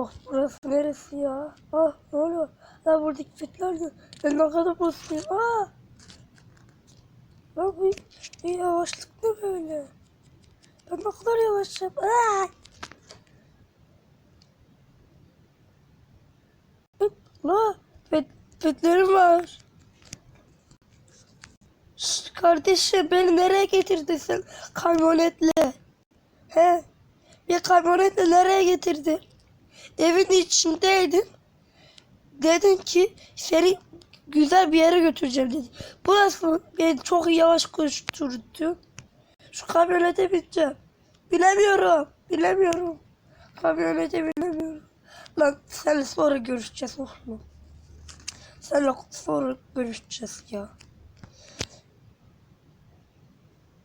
Oh burası neresi ya? Ah ne oluyor? Lan buradaki fitler de ben ne kadar basıyorum. Ah! Lan bu, bu yavaşlık ne böyle? Ben ne kadar yavaşım. Ah! La fit, fitlerim var. Şş, kardeşim beni nereye getirdin sen kamyonetle? He? Bir kamyonetle nereye getirdin? Evin içindeydin. Dedin ki seni güzel bir yere götüreceğim dedi. Burası beni çok yavaş koşturdu. Şu kamyonete bineceğim. Bilemiyorum. Bilemiyorum. Kamyonete binemiyorum. Lan seninle sonra görüşeceğiz oğlum. Seninle sonra görüşeceğiz ya.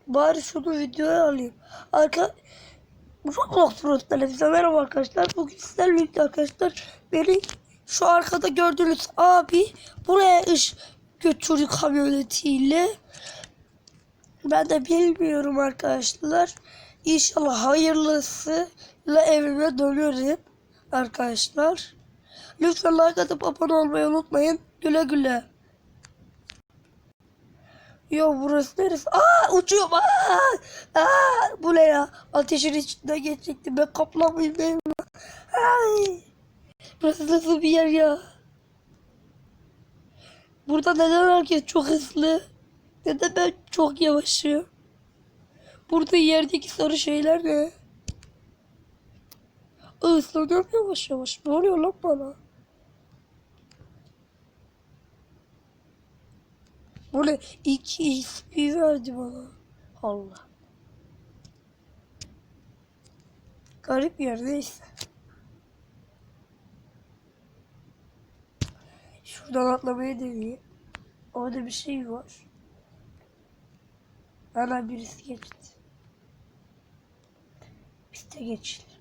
Bari şunu videoya alayım. Arka Roblox Root'tan hepinize merhaba arkadaşlar. Bugün sizlerle birlikte arkadaşlar beni şu arkada gördüğünüz abi buraya iş götürdü kamyonetiyle. Ben de bilmiyorum arkadaşlar. İnşallah hayırlısıyla evime dönüyorum arkadaşlar. Lütfen like atıp abone olmayı unutmayın. Güle güle. Yo burası neresi? Aa uçuyorum. Aa, aa, bu ne ya? Ateşin içinde geçecektim. Ben kaplan mıyım mi? Ay. Burası nasıl bir yer ya? Burada neden herkes çok hızlı? Neden ben çok yavaşım? Burada yerdeki sarı şeyler ne? Islanıyorum yavaş yavaş. Ne oluyor lan bana? Bu ne? İki ismi verdi bana. Allah. Garip yer neyse. Şuradan atlamayı deneyeyim. Orada bir şey var. Ana birisi geçti. Biz de geçelim.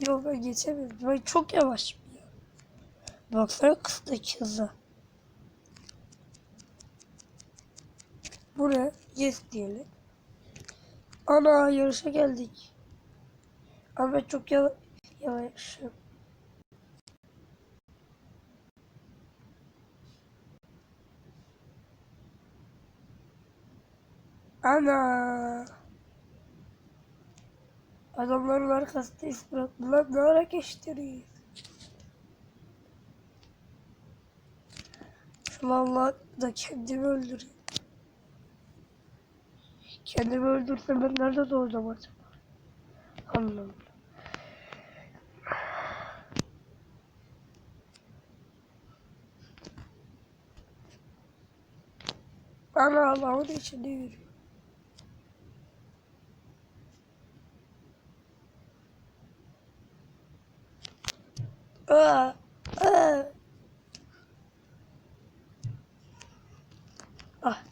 Yok ben geçemiyorum. Ben çok yavaşım ya. Baksana kızdaki hıza. Buraya yes diyelim. Ana yarışa geldik. Ama ben çok yava yavaşım. Ana. Adamların arkasında iz bıraktılar. Ne ara geçtiriyor? Vallahi da kendimi öldürüyorum. Kendimi öldürsem ben nerede doğacağım acaba? Anladım. Ana Allah'ın içinde yürüyor. Aa. Ah.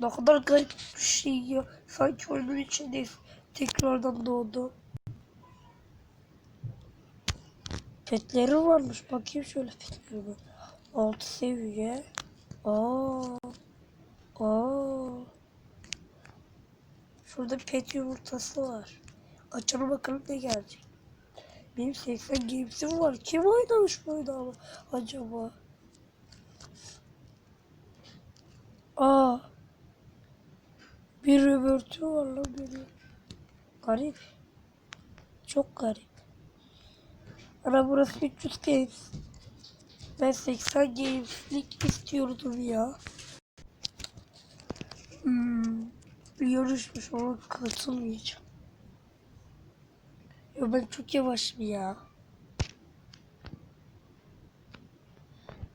Ne kadar garip bir şey ya. Sanki oyunun içindeyiz. Tekrardan doğdu. Petleri varmış. Bakayım şöyle petlerine. Altı seviye. Aa. Aa. Şurada pet yumurtası var. Açalım bakalım ne gelecek. Benim 80 games'im var. Kim oynamış bu oyunu acaba? Aa. Bir röbertü var lan benim. Garip. Çok garip. Ana burası 300 games. Ben 80 games'lik istiyordum ya. Hmm. Yarışmış ona katılmayacağım. Ya ben çok yavaşım ya.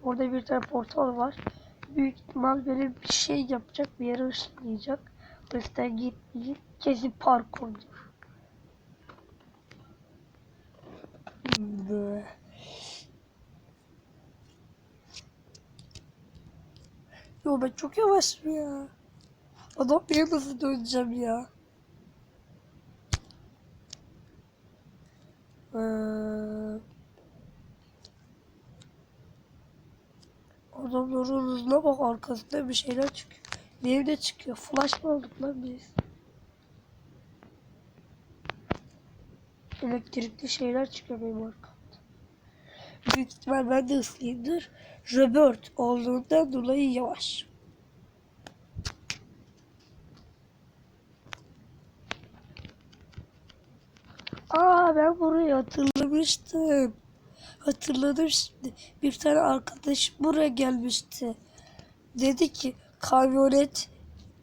Orada bir tane portal var. Büyük ihtimal böyle bir şey yapacak, bir yere ışınlayacak. O yüzden gitmeyip kesin parkurdur. Böyle. Yo ben çok yavaşım ya. Adam beni nasıl döneceğim ya? Adamların hızına bak arkasında bir şeyler çıkıyor. Benim de çıkıyor. Flash mı olduk lan biz? Elektrikli şeyler çıkıyor benim arkamda. Büyük ihtimal ben de hızlıyımdır. Robert olduğundan dolayı yavaş. Aa ben burayı hatırlamıştım. Hatırladım şimdi. Bir tane arkadaş buraya gelmişti. Dedi ki kamyonet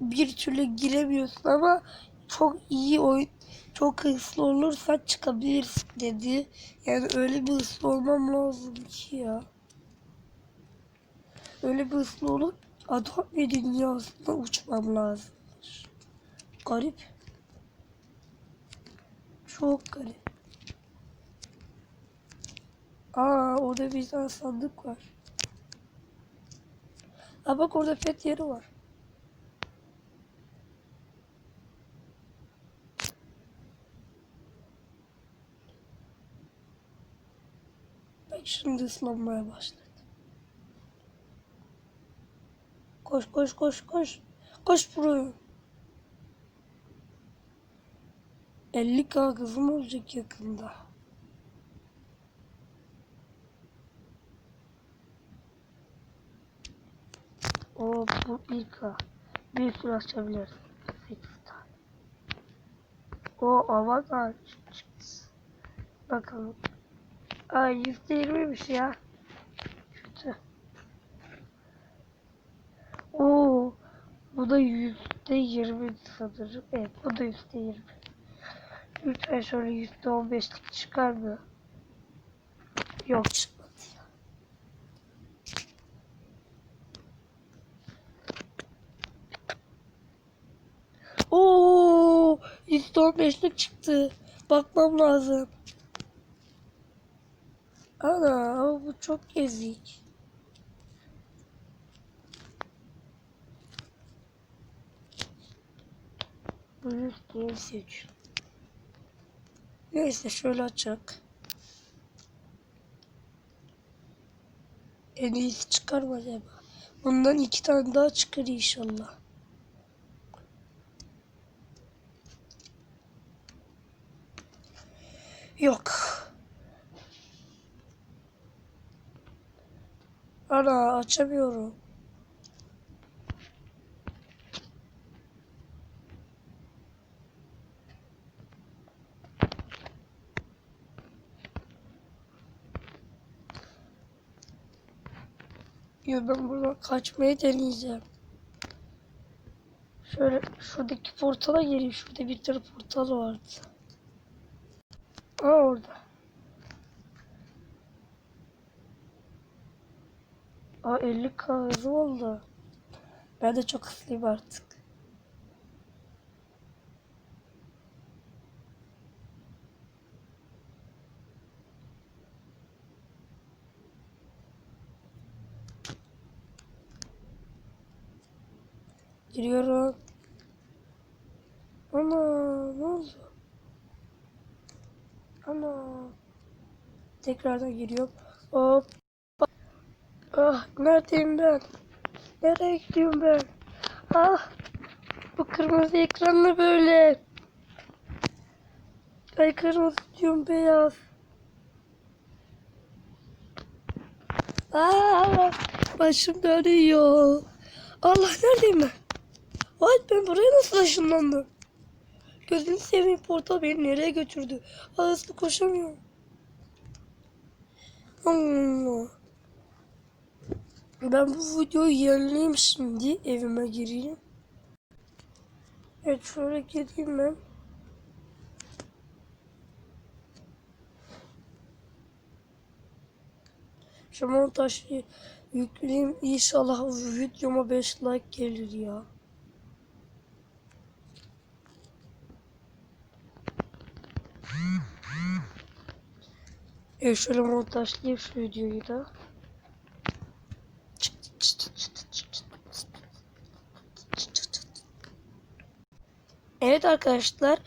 bir türlü giremiyorsun ama çok iyi oyun çok hızlı olursan çıkabilirsin dedi. Yani öyle bir hızlı olmam lazım ki ya. Öyle bir hızlı olup adam ve dünyasında uçmam lazım. Garip. Çok garip. Aa orada bir tane sandık var. Aa bak orada pet yeri var. Bak şimdi ıslanmaya başladı. Koş koş koş koş. Koş buraya. 50k kızım olacak yakında. O bu ilk ha. Bir sürü açabiliriz. 8 tane. O avatar. Bakalım. Ay yüzde yirmiymiş ya. Kötü. Oo, bu da yüzde yirmi sanırım. Evet, bu da yüzde yirmi. Lütfen şöyle yüzde on beşlik çıkar mı? Yok çıkmadı ya. Oo, yüzde on beşlik çıktı. Bakmam lazım. Ana bu çok ezik. Bu yüzde seç. Neyse şöyle açak. En iyisi çıkar mı acaba? Bundan iki tane daha çıkar inşallah. Yok. Ana açamıyorum. Ya ben buradan kaçmayı deneyeceğim. Şöyle şuradaki portala gireyim. Şurada bir tane portal vardı. Aa orada. Aa 50 k hızı oldu. Ben de çok hızlıyım artık. Giriyorum. Ana ne oldu? Ana. Tekrardan giriyorum. Hop. Ah neredeyim ben? Nereye gidiyorum ben? Ah. Bu kırmızı ekranlı böyle. Ay kırmızı diyorum beyaz. Aa, başım dönüyor. Allah neredeyim ben? Vay ben buraya nasıl ışınlandım? Gözünü seveyim portal beni nereye götürdü? Aa, Hızlı koşamıyorum. Allah. Ben bu videoyu yenileyim şimdi. Evime gireyim. Evet şöyle gireyim ben. Şu montajı yükleyeyim. İnşallah videoma 5 like gelir ya. Evet şöyle montajlayayım şu videoyu da. Evet arkadaşlar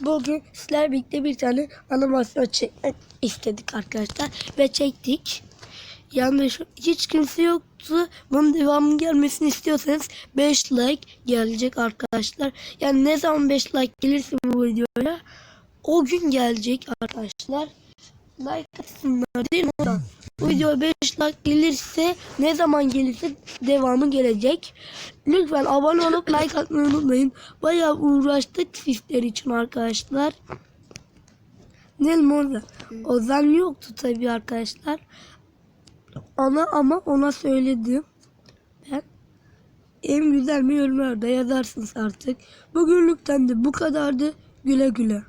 bugün sizler birlikte bir tane animasyon çekmek istedik arkadaşlar ve çektik. Yani şu- hiç kimse yoktu. Bunun devamının gelmesini istiyorsanız 5 like gelecek arkadaşlar. Yani ne zaman 5 like gelirse bu videoya o gün gelecek arkadaşlar. Like atsınlar değil mi? Oradan. Bu videoya 5 like gelirse ne zaman gelirse devamı gelecek. Lütfen abone olup like atmayı unutmayın. Bayağı uğraştık sizler için arkadaşlar. Ne mi orada? Ozan yoktu tabii arkadaşlar. Ona ama ona söyledim. Ben en güzel mi yorumlarda yazarsınız artık. Bugünlükten de bu kadardı. Güle güle.